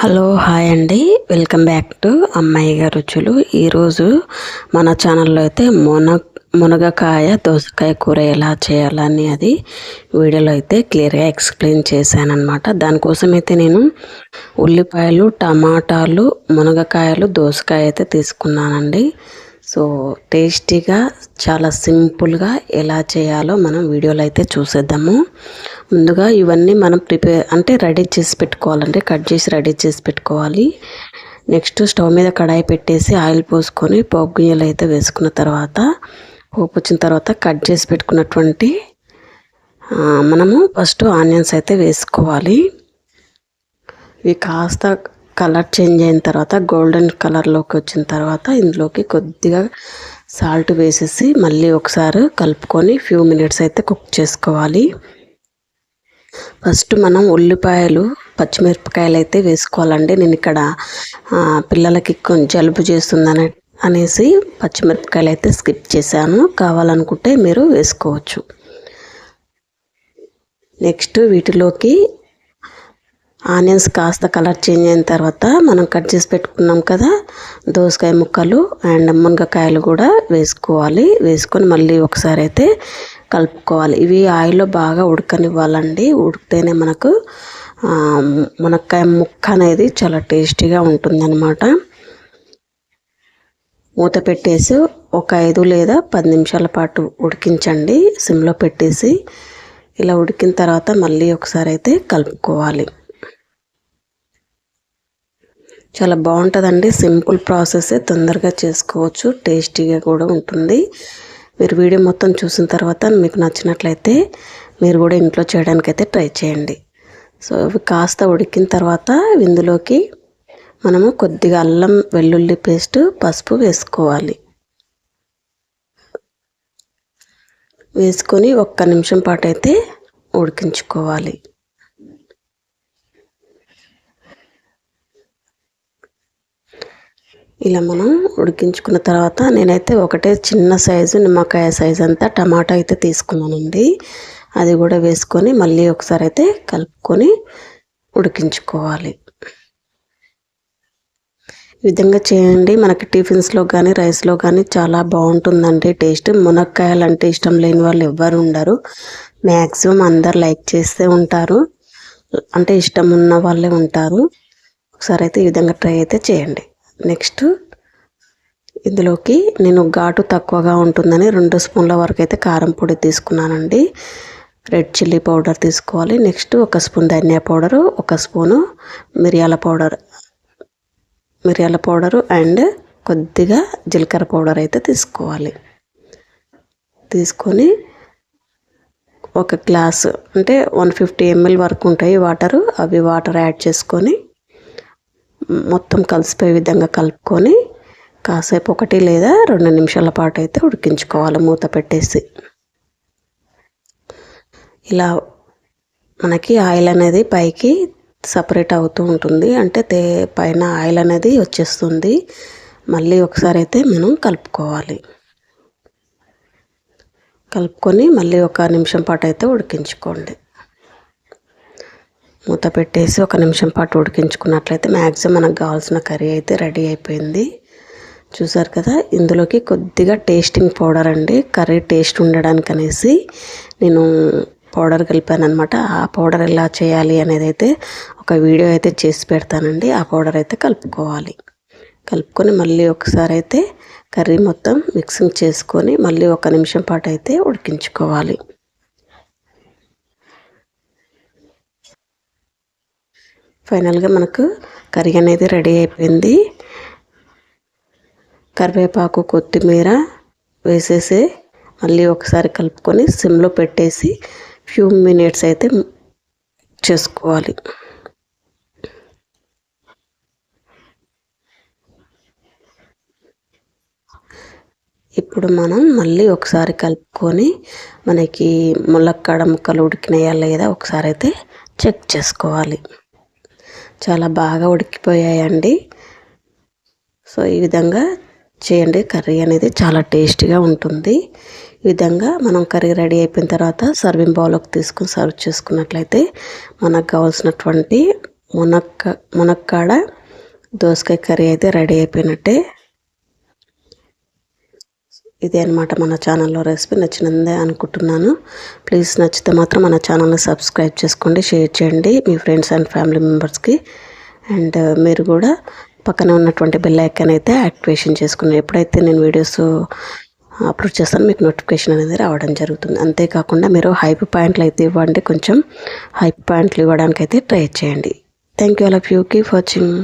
Hello hi అండి. Welcome back to అమ్మాయి గారి రుచులు. ఈరోజు మన ఛానల్లో అయితే మున మునగకాయ దోసకాయ కూర ఎలా చేయాలని అది వీడియోలో అయితే క్లియర్గా ఎక్స్ప్లెయిన్ చేశానమాట దానికోసం అయితే నేను ఉల్లిపాయలు టమాటాలు మునగకాయలు దోసకాయ అయితే తీసుకున్నానండి. సో టేస్టీగా చాలా సింపుల్గా ఎలా చేయాలో మనం వీడియోలో అయితే చూసేద్దాము. ముందుగా ఇవన్నీ మనం ప్రిపేర్ అంటే రెడీ చేసి పెట్టుకోవాలంటే కట్ చేసి రెడీ చేసి పెట్టుకోవాలి. నెక్స్ట్ స్టవ్ మీద కడాయి పెట్టేసి ఆయిల్ పోసుకొని పోపు గుయ్యలు అయితే వేసుకున్న తర్వాత పోపు వచ్చిన తర్వాత కట్ చేసి పెట్టుకున్నటువంటి మనము ఫస్ట్ ఆనియన్స్ అయితే వేసుకోవాలి. ఇవి కాస్త కలర్ చేంజ్ అయిన తర్వాత గోల్డెన్ కలర్లోకి వచ్చిన తర్వాత ఇందులోకి కొద్దిగా సాల్ట్ వేసేసి మళ్ళీ ఒకసారి కలుపుకొని ఫ్యూ మినిట్స్ అయితే కుక్ చేసుకోవాలి. ఫస్ట్ మనం ఉల్లిపాయలు పచ్చిమిరపకాయలు అయితే వేసుకోవాలండి. నేను ఇక్కడ పిల్లలకి జలుబు చేస్తుందని అనేసి పచ్చిమిరపకాయలు అయితే స్కిప్ చేశాను. కావాలనుకుంటే మీరు వేసుకోవచ్చు. నెక్స్ట్ వీటిలోకి ఆనియన్స్ కాస్త కలర్ చేంజ్ అయిన తర్వాత మనం కట్ చేసి పెట్టుకున్నాం కదా దోసకాయ ముక్కలు అండ్ మునగకాయలు కూడా వేసుకోవాలి. వేసుకొని మళ్ళీ ఒకసారి అయితే కలుపుకోవాలి. ఇవి ఆయిల్లో బాగా ఉడకనివ్వాలండి. ఉడికితేనే మనకు మునక్కాయ ముక్క అనేది చాలా టేస్టీగా ఉంటుందన్నమాట. మూత పెట్టేసి ఒక ఐదు లేదా పది నిమిషాల పాటు ఉడికించండి. సిమ్లో పెట్టేసి ఇలా ఉడికిన తర్వాత మళ్ళీ ఒకసారి అయితే కలుపుకోవాలి. చాలా బాగుంటుందండి. సింపుల్ ప్రాసెస్ తొందరగా చేసుకోవచ్చు. టేస్టీగా కూడా ఉంటుంది. మీరు వీడియో మొత్తం చూసిన తర్వాత మీకు నచ్చినట్లయితే మీరు కూడా ఇంట్లో చేయడానికైతే ట్రై చేయండి. సో ఇవి కాస్త ఉడికిన తర్వాత ఇందులోకి మనము కొద్దిగా అల్లం వెల్లుల్లి పేస్ట్ పసుపు వేసుకోవాలి. వేసుకొని ఒక్క నిమిషం పాటు అయితే ఉడికించుకోవాలి. ఇలా మనం ఉడికించుకున్న తర్వాత నేనైతే ఒకటే చిన్న సైజు నిమ్మకాయ సైజు అంతా టమాటా అయితే తీసుకున్నానండి. అది కూడా వేసుకొని మళ్ళీ ఒకసారి అయితే కలుపుకొని ఉడికించుకోవాలి. ఈ విధంగా చేయండి. మనకి టిఫిన్స్లో కానీ రైస్లో కానీ చాలా బాగుంటుందండి టేస్ట్. మునక్కాయలు అంటే ఇష్టం లేని వాళ్ళు ఎవ్వరు ఉండరు. మ్యాక్సిమం అందరు లైక్ చేస్తే ఉంటారు. అంటే ఇష్టం ఉన్న వాళ్ళే ఉంటారు. ఒకసారి అయితే ఈ విధంగా ట్రై అయితే చేయండి. నెక్స్ట్ ఇందులోకి నేను ఘాటు తక్కువగా ఉంటుందని రెండు స్పూన్ల వరకు అయితే కారం పొడి తీసుకున్నానండి. రెడ్ చిల్లీ పౌడర్ తీసుకోవాలి. నెక్స్ట్ ఒక స్పూన్ ధనియా పౌడరు ఒక స్పూను మిరియాల పౌడర్ మిరియాల పౌడరు అండ్ కొద్దిగా జీలకర్ర పౌడర్ అయితే తీసుకోవాలి. తీసుకొని ఒక గ్లాసు అంటే వన్ ఫిఫ్టీ ఎంఎల్ వరకు ఉంటాయి వాటరు. అవి వాటర్ యాడ్ చేసుకొని మొత్తం కలిసిపోయే విధంగా కలుపుకొని కాసేపు ఒకటి లేదా రెండు నిమిషాల పాటు అయితే ఉడికించుకోవాలి మూత పెట్టేసి. ఇలా మనకి ఆయిల్ అనేది పైకి సపరేట్ అవుతూ ఉంటుంది. అంటే తే పైన ఆయిల్ అనేది వచ్చేస్తుంది. మళ్ళీ ఒకసారి అయితే మనం కలుపుకోవాలి. కలుపుకొని మళ్ళీ ఒక నిమిషం పాటు అయితే ఉడికించుకోండి. మూత పెట్టేసి ఒక నిమిషం పాటు ఉడికించుకున్నట్లయితే మ్యాక్సిమం మనకు కావాల్సిన కర్రీ అయితే రెడీ అయిపోయింది. చూసారు కదా ఇందులోకి కొద్దిగా టేస్టింగ్ పౌడర్ అండి. కర్రీ టేస్ట్ ఉండడానికి అనేసి నేను పౌడర్ కలిపాను అనమాట ఆ పౌడర్ ఎలా చేయాలి అనేది అయితే ఒక వీడియో అయితే చేసి పెడతానండి. ఆ పౌడర్ అయితే కలుపుకోవాలి. కలుపుకొని మళ్ళీ ఒకసారి అయితే కర్రీ మొత్తం మిక్సింగ్ చేసుకొని మళ్ళీ ఒక నిమిషం పాటు అయితే ఉడికించుకోవాలి. ఫైనల్గా మనకు కర్రీ అనేది రెడీ అయిపోయింది. కరివేపాకు కొత్తిమీర వేసేసి మళ్ళీ ఒకసారి కలుపుకొని సిమ్లో పెట్టేసి ఫ్యూ మినిట్స్ అయితే చేసుకోవాలి. ఇప్పుడు మనం మళ్ళీ ఒకసారి కలుపుకొని మనకి ములక్కాడ ముక్కలు ఉడికినాయా లేదా ఒకసారి అయితే చెక్ చేసుకోవాలి. చాలా బాగా ఉడికిపోయాయండి. సో ఈ విధంగా చేయండి. కర్రీ అనేది చాలా టేస్టీగా ఉంటుంది. ఈ విధంగా మనం కర్రీ రెడీ అయిపోయిన తర్వాత సర్వింగ్ బౌల్లోకి తీసుకుని సర్వ్ చేసుకున్నట్లయితే మనకు కావాల్సినటువంటి మునక్క మునక్కాడ దోసకాయ కర్రీ అయితే రెడీ అయిపోయినట్టే. ఇదే అనమాట మన ఛానల్లో రెసిపీ నచ్చినందే అనుకుంటున్నాను. ప్లీజ్ నచ్చితే మాత్రం మన ఛానల్ని సబ్స్క్రైబ్ చేసుకోండి షేర్ చేయండి మీ ఫ్రెండ్స్ అండ్ ఫ్యామిలీ మెంబర్స్కి. అండ్ మీరు కూడా పక్కన ఉన్నటువంటి బెల్ ఐకాన్ అయితే యాక్టివేషన్ చేసుకుని ఎప్పుడైతే నేను వీడియోస్ అప్లోడ్ చేస్తాను మీకు నోటిఫికేషన్ అనేది రావడం జరుగుతుంది. అంతేకాకుండా మీరు హైప్ పాయింట్లు అయితే ఇవ్వండి కొంచెం హైప్ పాయింట్లు ఇవ్వడానికి అయితే ట్రై చేయండి. Thank you all of you keep watching.